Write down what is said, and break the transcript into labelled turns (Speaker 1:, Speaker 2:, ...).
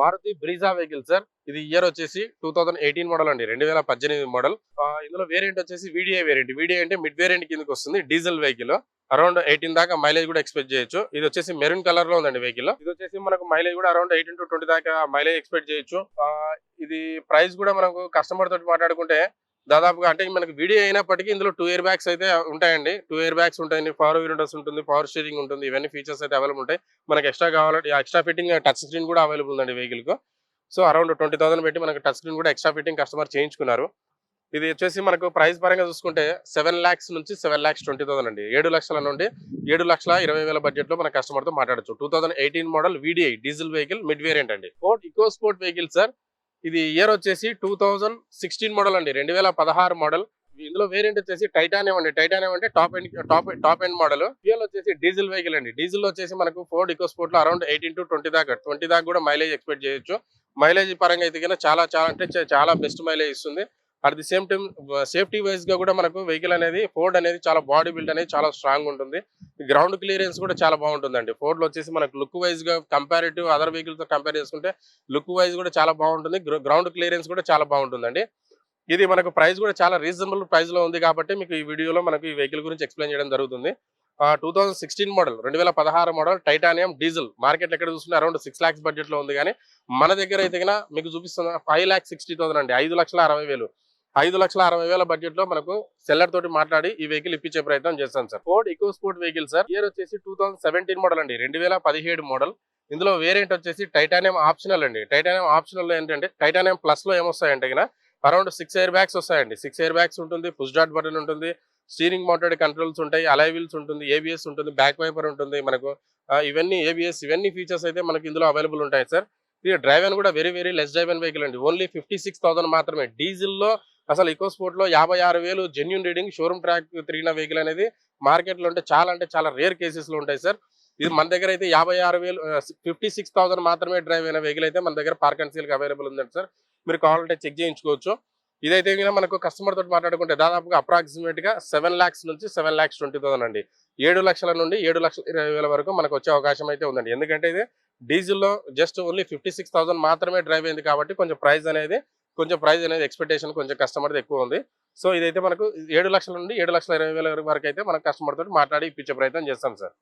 Speaker 1: Maruti Brezza vehicle sir. ఇది year వచ్చేసి two thousand eighteen model అండి. రెండు వేల పద్దెనిమిది మోడల్ ఇందులో వేరియంట్ వచ్చేసి వీడియో వేరియంట్ వీడియో అంటే మిడ్ వేరియంట్ కిందకి వస్తుంది డీజిల్ వెహికల్ అరౌండ్ ఎయిటీన్ దాకా మైలేజ్ కూడా ఎక్స్పెక్ట్ చేయొచ్చు. ఇది వచ్చేసి మెరూన్ కలర్లో ఉందండి వెహికల్ ఇది వచ్చేసి మనకు మైలేజ్ కూడా అరౌండ్ ఎయిటీన్ టు ట్వంటీ దాకా మైలేజ్ ఎక్స్పెక్ట్ చేయొచ్చు. ఇది ప్రైస్ కూడా మనకు కస్టమర్ తోటి మాట్లాడుకుంటే దాదాపుగా అంటే మనకి వీడియో అయినప్పటికీ ఇందులో టూ ఇయర్ బ్యాగ్స్ అయితే ఉంటాయండి. టూ ఇయర్ బ్యాగ్స్ ఉంటాయి పవర్ విండోస్ ఉంటుంది పవర్ స్టీరింగ్ ఉంటుంది. ఇవన్నీ ఫీచర్స్ అయితే అవైలబుల్ ఉంటాయి. మనకి ఎక్స్ట్రా కావాలంటే ఎక్స్ట్రా ఫిట్టింగ్ టచ్ స్క్రీన్ కూడా అవైలబుల్ ఉందండి వెహికల్కు సో అరౌండ్ ట్వంటీ థౌసండ్ పెట్టి మనకి టచ్ స్క్రీన్ కూడా ఎక్స్ట్రా ఫిట్టింగ్ కస్టమర్ చేయించుకున్నారు. ఇది వచ్చేసి మనకు ప్రైస్ పరంగా చూసుకుంటే సెవెన్ ల్యాక్స్ నుంచి సెవెన్ ల్యాక్స్ ట్వంటీ థౌసండ్ అండి. ఏడు లక్షల నుండి ఏడు లక్షల ఇరవై వేల బడ్జెట్లో మన కస్టమర్తో మాట్లాడచ్చు. Two thousand eighteen model VDI diesel vehicle mid variant అండి. Ford EcoSport vehicle sir ఇది ఇయర్ వచ్చేసి టూ థౌజండ్ సిక్స్టీన్ మోడల్ అండి. రెండు వేల పదహారు మోడల్ ఇందులో వేరియంట్ వచ్చేసి టైటానియం అండి. టైటానియం అంటే top end top top end model fuel వచ్చేసి డీజిల్ వెహికల్ అండి. డీజిల్ వచ్చేసి మనకు ఫోర్డ్ ఇకో స్పోర్ట్లో అరౌండ్ ఎయిటీన్ టు ట్వంటీ దాకా. ట్వంటీ దాకా కూడా మైలేజ్ ఎక్స్పెక్ట్ చేయొచ్చు. మైలేజ్ పరంగా అయితే చాలా చాలా అంటే చాలా బెస్ట్ మైలేజ్ ఇస్తుంది. At the same time safety వైజ్గా కూడా మనకు వెహికల్ అనేది ఫోర్డ్ అనేది చాలా బాడీ బిల్డ్ అనేది చాలా స్ట్రాంగ్ ఉంటుంది. గ్రౌండ్ క్లియరెన్స్ కూడా చాలా బాగుంటుందండి. ఫోర్డ్లో వచ్చేసి మనకు లుక్ వైజ్గా కంపారిటివ్ అదర్ వెహికల్తో కంపేర్ చేసుకుంటే లుక్ వైజ్ కూడా చాలా బాగుంటుంది. గ్రౌండ్ క్లియరెన్స్ కూడా చాలా బాగుంటుందండి. ఇది మనకు ప్రైస్ కూడా చాలా రీజనబుల్ ప్రైస్లో ఉంది కాబట్టి మీకు ఈ వీడియోలో మనకు ఈ వెహికల్ గురించి ఎక్స్ప్లెయిన్ చేయడం జరుగుతుంది. టూ థౌసండ్ సిక్స్టీన్ మోడల్ రెండు వేల పదహారు మోడల్ టైటానియం డీజిల్ మార్కెట్ ఎక్కడ చూసుకుంటే అరౌండ్ సిక్స్ లాక్స్ బడ్జెట్లో ఉంది కానీ మన దగ్గర అయితే మీకు చూపిస్తున్న ఫైవ్ లాక్స్ సిక్స్టీ థౌసండ్ అండి. ఐదు లక్షల అరవై వేలు. ఐదు లక్షల అరవై వేల బడ్జెట్లో మనకు సెల్లర్ తోటి మాట్లాడి ఈ వెహికల్ ఇప్పించే ప్రయత్నం చేస్తాం sir. Ford EcoSport vehicle sir. Year వచ్చేసి టూ మోడల్ అండి. రెండు వేల పదిహేడు మోడల్ ఇందులో వేరియంట్ వచ్చేసి టైటానియం ఆప్షనల్ అండి. టైటానియం ఆప్షనల్ ఏంటంటే టైటానియం ప్లస్లో ఏమొస్తాయంటే కన్నా అరౌండ్ సిక్స్ ఎయిర్ బ్యాగ్స్ వస్తాయండి. సిక్స్ ఎయిర్ బ్యాగ్స్ ఉంటుంది పుష్ డాట్ బటన్ ఉంటుంది స్టీరింగ్ మౌంటెడ్ కంట్రోల్స్ ఉంటాయి అలై వీల్స్ ఉంటుంది ఏబిఎస్ ఉంటుంది బ్యాక్ వైపర్ ఉంటుంది మనకు. ఇవన్నీ ఏబిఎస్ ఇవన్నీ ఫీచర్స్ అయితే మనకి ఇందులో అవైలబుల్ ఉంటాయి సార్. ఇది డ్రైవ్ కూడా very very less drive vehicle అండి. ఓన్లీ ఫిఫ్టీ సిక్స్ థౌసండ్ మాత్రమే. డీజిల్లో అసలు ఇకో స్పోర్ట్లో యాభై ఆరు వేలు జెన్యున్ రీడింగ్ షోరూమ్ ట్రాక్ తిరిగిన వెహికల్ అనేది మార్కెట్లో ఉంటే చాలా అంటే చాలా రేర్ కేసెస్లో ఉంటాయి సార్ ఇది మన దగ్గర అయితే యాభై ఆరు వేలు ఫిఫ్టీ సిక్స్ థౌసండ్ మాత్రమే డ్రైవ్ అయిన వెహికల్ అయితే మన దగ్గర పార్క్ అండ్ సీల్ అవైలబుల్ ఉందండి సార్ మీరు కావాలంటే చెక్ చేయించుకోవచ్చు. ఇదైతే మనకు కస్టమర్ తోటి మాట్లాడుకుంటే దాదాపుగా అప్రాక్సిమేట్గా సెవెన్ లాక్స్ నుంచి సెవెన్ లాక్స్ ట్వంటీ థౌసండ్ అండి. ఏడు లక్షల నుండి ఏడు లక్షల ఇరవై వేల వరకు మనకు వచ్చే అవకాశం అయితే ఉందండి. ఎందుకంటే ఇది డీజిల్లో just only fifty six thousand మాత్రమే డ్రైవ్ అయింది కాబట్టి కొంచెం ప్రైస్ అనేది కొంచెం ప్రైస్ అనేది ఎక్స్పెక్టేషన్ కొంచెం కస్టమర్ ఎక్కువ ఉంది. సో ఇదైతే మనకు ఏడు లక్షల నుండి ఏడు లక్షల ఇరవై వేల వరకు అయితే మనం కస్టమర్ తోటి మాట్లాడి ఇప్పించే ప్రయత్నం చేస్తాం సార్.